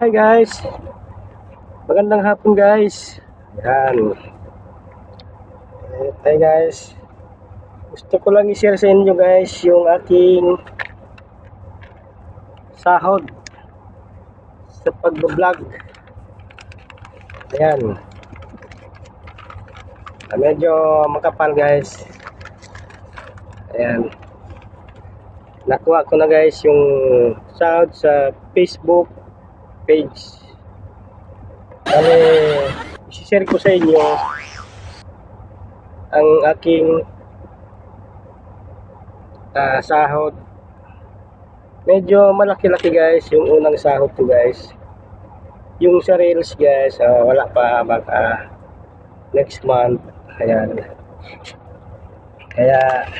Hi guys. Magandang hapon guys. Yan. Hi guys. Gusto ko lang i-share sa inyo guys yung aking sahod sa pag-vlog. Ayan. Ah, Medyo makapal guys. Ayan. Nakuha ko na guys yung sahod sa Facebook page. Bale, isi-share ko sa inyo ang aking ah, sahod. Medyo malaki-laki guys yung unang sahod ko guys. Yung sa Reels guys, ah, wala pa baka next month. Ayan. Kaya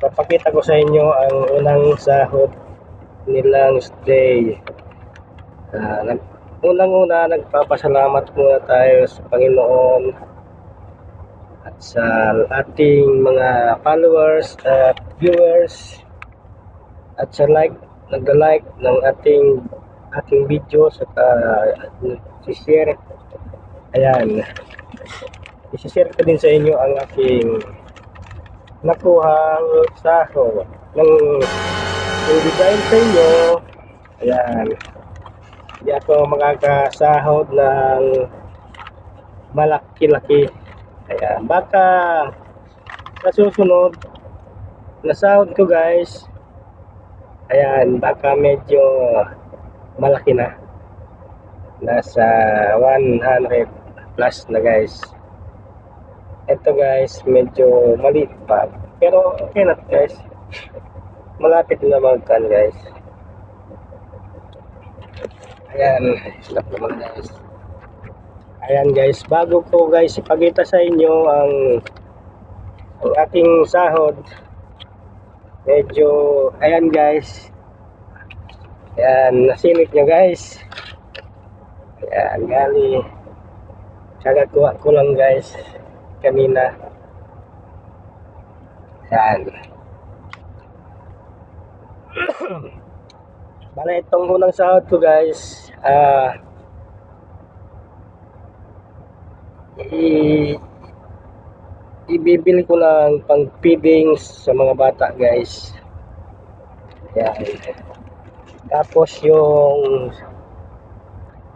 papakita ko sa inyo ang unang sahod nilang stay. Nag- unang-una nagpapasalamat muna tayo sa Panginoon at sa ating mga followers at viewers at sa like nagda-like ng ating ating video at uh, share. Ayan. I-share ko din sa inyo ang aking nakuhang sahod ng dahil sa inyo. Ayan hindi ako makakasahod ng malaki-laki. Ayan baka sa susunod na sahod ko guys. Ayan baka medyo malaki na. Nasa 100 plus na guys. Ito guys medyo maliit pa. Pero okay na guys. Malapit na magkan guys ayan. Stop naman guys ayan guys. Bago ko guys ipakita sa inyo ang ang aking sahod. Medyo ayan guys. Ayan nasilip nyo guys. Ayan gali. Kagakuha ko lang guys kanina. Ayan Bala itong unang sahod ko guys, ah i ibibili ko ng pang feeding sa mga bata guys. Yan. Tapos yung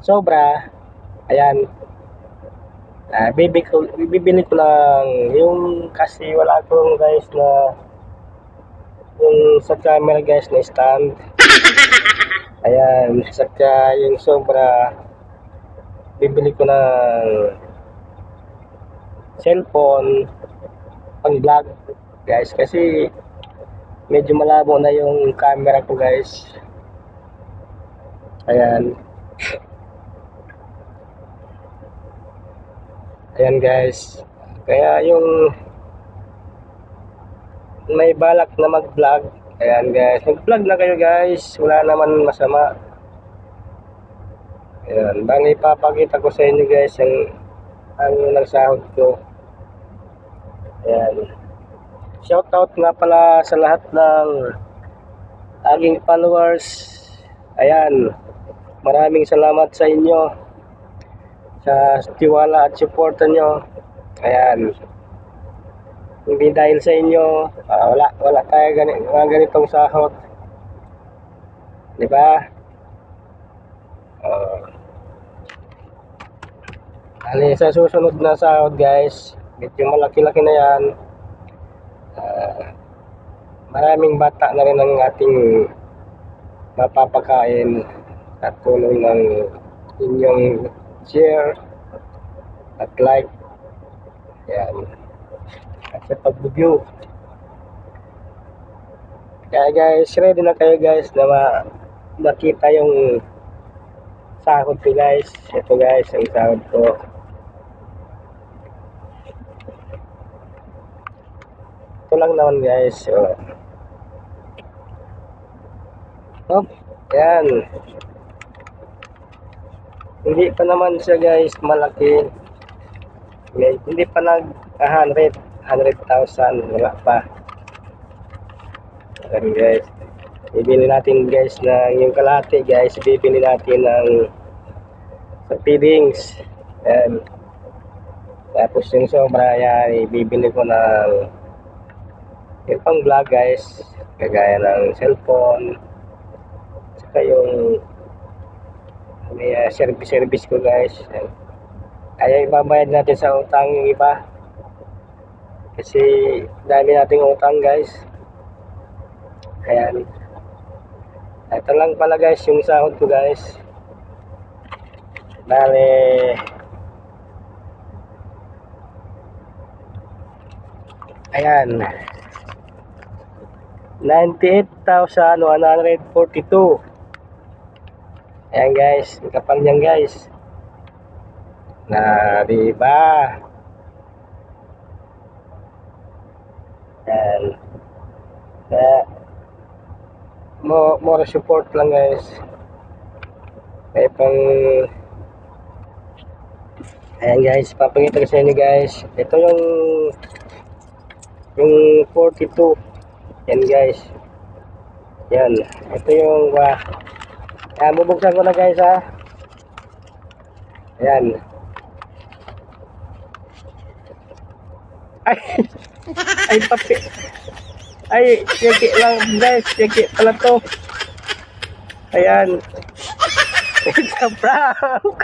sobra, ayan. Ah, bibili ko, bibili ko lang yung kasi wala akong guys na yung sa camera guys na stand. Ayan, saka yung sobra bibili ko ng cellphone pang vlog guys kasi medyo malabo na yung camera ko guys. Ayan. Ayan guys. Kaya yung may balak na mag-vlog. Ayan guys, mag-vlog na kayo guys. Wala naman masama. Ayan, bang ipapakita ko sa inyo guys yung ang unang sahod ko. Ayan. Shoutout nga pala sa lahat ng aking followers. Ayan. Maraming salamat sa inyo sa tiwala at suporta nyo. Ayan hindi dahil sa inyo ah, wala wala tayo gani, mga ganitong sahod. Di ba? Uh, ali sa susunod na sahod guys medyo malaki-laki na yan. Ah, maraming bata na rin ang ating mapapakain at tulong ng inyong share at like. Yan at sa pag-review. Kaya guys, ready na kayo guys na ma makita yung sahod ko guys. Ito guys, ang sahod ko. Ito lang naman guys. So, Hop, yan. Hindi pa naman siya guys malaki. Hindi pa nag 100 100,000 wala pa Ayan guys Bibili natin guys ng yung kalahati guys. Bibili natin ng sa feedings. Ayan. Tapos yung sobra yan, ibibili ko ng yung pang vlog guys. Kagaya ng cellphone. Saka yung may uh, service service ko guys. Ayan. Kaya ibabayad natin sa utang yung iba. Kasi dami nating utang guys. Ayan. Ito lang pala guys yung sahod ko guys. Bale. Ayan. 98,142. Ayan guys, kapal niyan guys. Na, di? Ayan. Kaya, mo more support lang guys. Kaya pang Ayan guys, papakita ko sa inyo guys. Ito yung yung 42. Yan guys. Yan. Ito yung uh, Ayan, bubuksan ko na guys ha. Ayan. Ay! Ay, papi. Ay, yaki lang guys. Yaki pala to. Ayan. It's a prank.